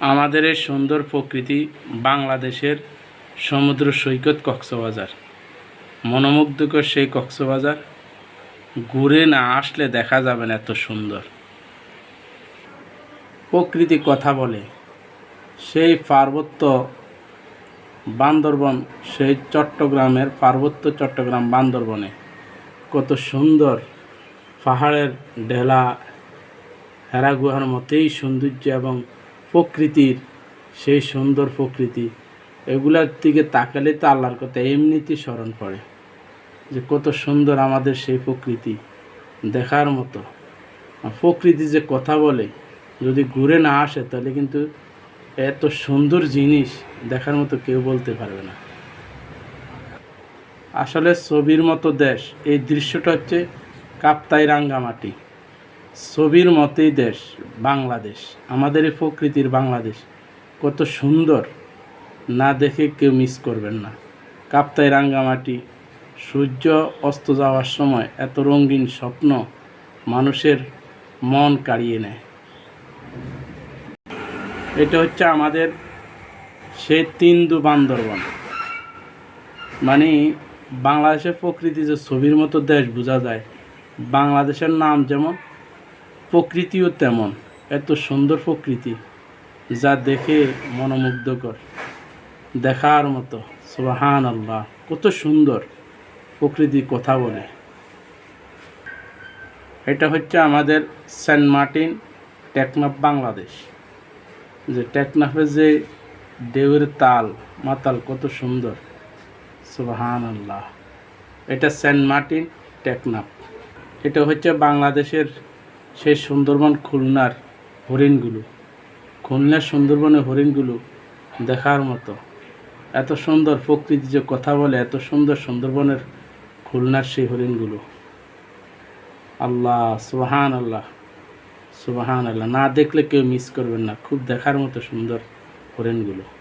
আমাদের এই সুন্দর প্রকৃতি বাংলাদেশের সমুদ্র সৈকত কক্সবাজার। মনোমুগ্ধকর সেই কক্সবাজার ঘুরে না আসলে দেখা যাবে না এত সুন্দর। প্রকৃতি কথা বলে, সেই পার্বত্য বান্দরবন, সেই চট্টগ্রামের পার্বত্য চট্টগ্রাম বান্দরবনে কত সুন্দর পাহাড়ের ঢেলা হেরা গুহার মতোই সৌন্দর্য এবং প্রকৃতির, সেই সুন্দর প্রকৃতি, এগুলার দিকে তাকালে তো আল্লাহর কথা এমনিতেই স্মরণ পড়ে। যে কত সুন্দর আমাদের সেই প্রকৃতি দেখার মতো। প্রকৃতি যে কথা বলে, যদি ঘুরে না আসে, তাহলে কিন্তু এত সুন্দর জিনিস দেখার মতো কেউ বলতে পারবে না। আসলে ছবির মতো দেশ, এই দৃশ্যটা হচ্ছে কাপ্তাই রাঙ্গামাটি ছবির মতোই দেশ, বাংলাদেশ। আমাদের এই প্রকৃতির বাংলাদেশ। কত সুন্দর। না দেখে কেউ মিস করবেন না। কাপ্তাই রাঙ্গামাটি সূর্য অস্ত যাওয়ার সময় এত রঙিন স্বপ্ন মানুষের মন কাড়িয়ে নেয়। এটা হচ্ছে আমাদের সেই তিন্দু বান্দরবন। মানে বাংলাদেশের প্রকৃতি যে ছবির মতো দেশ বোঝা যায়। বাংলাদেশের নাম যেমন প্রকৃতিও তেমন, এত সুন্দর প্রকৃতি যা দেখে মনোমুগ্ধকর। দেখার মতো সোহান আল্লাহ কত সুন্দর প্রকৃতি কথা বলে। এটা হচ্ছে আমাদের সেন্ট মার্টিন টেকনাফ বাংলাদেশ। যে টেকনাফের যে ঢেউয়ের তাল, মাতাল কত সুন্দর সুবাহান আল্লাহ এটা সেন্ট মার্টিন টেকনাফ। এটা হচ্ছে বাংলাদেশের সেই সুন্দরবন খুলনার হরিণগুলো। খুলনার সুন্দরবনের হরিণগুলো দেখার মতো। এত সুন্দর প্রকৃতি যে কথা বলে, এত সুন্দর সুন্দরবনের খুলনার সেই হরিণগুলো। আল্লাহ সুবাহান আল্লাহ সুবাহান আল্লাহ না দেখলে কেউ মিস করবেন না। খুব দেখার মতো সুন্দর হরিণগুলো।